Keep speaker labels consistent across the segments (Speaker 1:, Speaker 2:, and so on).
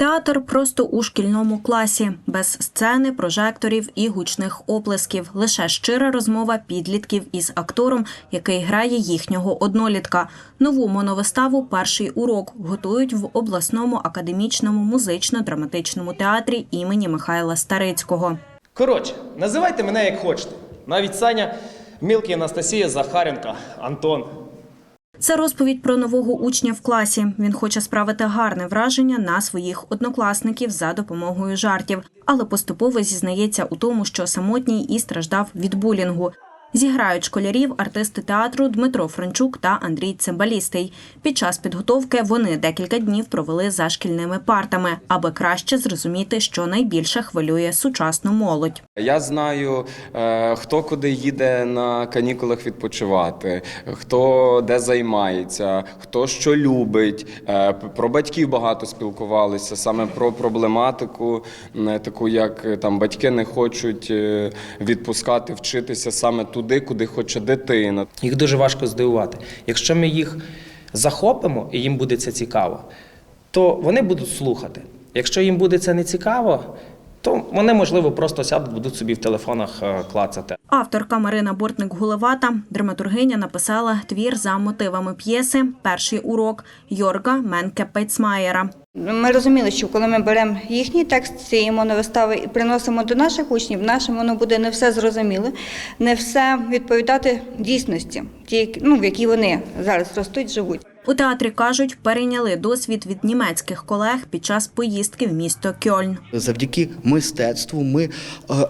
Speaker 1: Театр просто у шкільному класі, без сцени, прожекторів і гучних оплесків. Лише щира розмова підлітків із актором, який грає їхнього однолітка. Нову моновиставу Перший урок готують в обласному академічному музично-драматичному театрі імені Михайла Старицького.
Speaker 2: Коротше, називайте мене як хочете. Навіть Саня, Мілки Анастасія Захаренка, Антон.
Speaker 1: Це розповідь про нового учня в класі. Він хоче справити гарне враження на своїх однокласників за допомогою жартів, але поступово зізнається у тому, що самотній і страждав від булінгу. Зіграють школярів артисти театру Дмитро Франчук та Андрій Цимбалістий. Під час підготовки вони декілька днів провели за шкільними партами, аби краще зрозуміти, що найбільше хвилює сучасну молодь.
Speaker 3: Я знаю, е, хто куди їде на канікулах відпочивати, хто де займається, хто що любить. Е, Про батьків багато спілкувалися, саме про проблематику, таку як е, там батьки не хочуть відпускати, вчитися саме туди, куди хоче дитина.
Speaker 4: Їх дуже важко здивувати. Якщо ми їх захопимо і їм буде це цікаво, то вони будуть слухати. Якщо їм буде це не цікаво, вони, можливо, просто сядуть, будуть собі в телефонах е, клацати.
Speaker 1: Авторка Марина Бортник-Гулевата, драматургиня, написала твір за мотивами п'єси Перший урок Йорга Менке Пейцмаєра.
Speaker 5: Ми розуміли, що коли ми беремо їхній текст цієї моновистави і приносимо до наших учнів, нашим воно буде не все зрозуміле, не все відповідати дійсності, ті, які- ну, в якій вони зараз ростуть, живуть.
Speaker 1: У театрі кажуть, перейняли досвід від німецьких колег під час поїздки в місто Кьольн.
Speaker 6: Завдяки мистецтву ми е,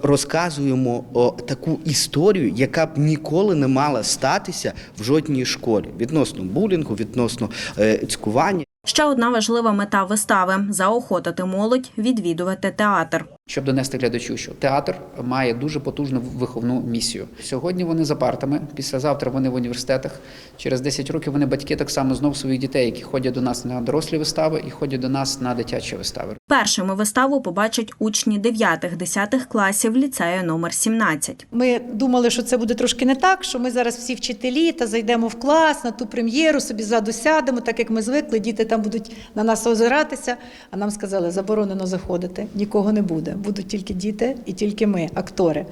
Speaker 6: розказуємо таку історію, яка б ніколи не мала статися в жодній школі відносно булінгу, відносно е, цькування.
Speaker 1: Ще одна важлива мета вистави заохотити молодь відвідувати театр.
Speaker 7: щоб донести глядачу, що театр має дуже потужну виховну місію. Сьогодні вони за партами, післязавтра вони в університетах. Через 10 років вони батьки так само знов своїх дітей, які ходять до нас на дорослі вистави і ходять до нас на дитячі вистави.
Speaker 1: Першими виставу побачать учні 9-10 класів ліцею номер 17.
Speaker 8: Ми думали, що це буде трошки не так, що ми зараз всі вчителі та зайдемо в клас на ту прем'єру, собі ззаду сядемо, так як ми звикли, діти там будуть на нас озиратися. А нам сказали, заборонено заходити, нікого не буде. Будуть тільки діти і тільки ми, актори.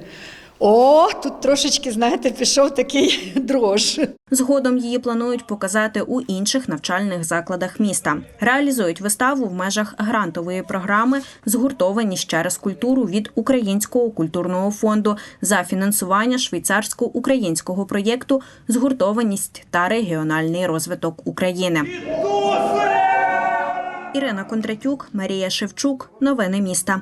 Speaker 8: О, тут трошечки, знаєте, пішов такий дрож.
Speaker 1: Згодом її планують показати у інших навчальних закладах міста. Реалізують виставу в межах грантової програми Згуртованість через культуру від Українського культурного фонду за фінансування швейцарсько-українського проєкту Згуртованість та регіональний розвиток України. Ірина Кондратюк, Марія Шевчук. Новини міста.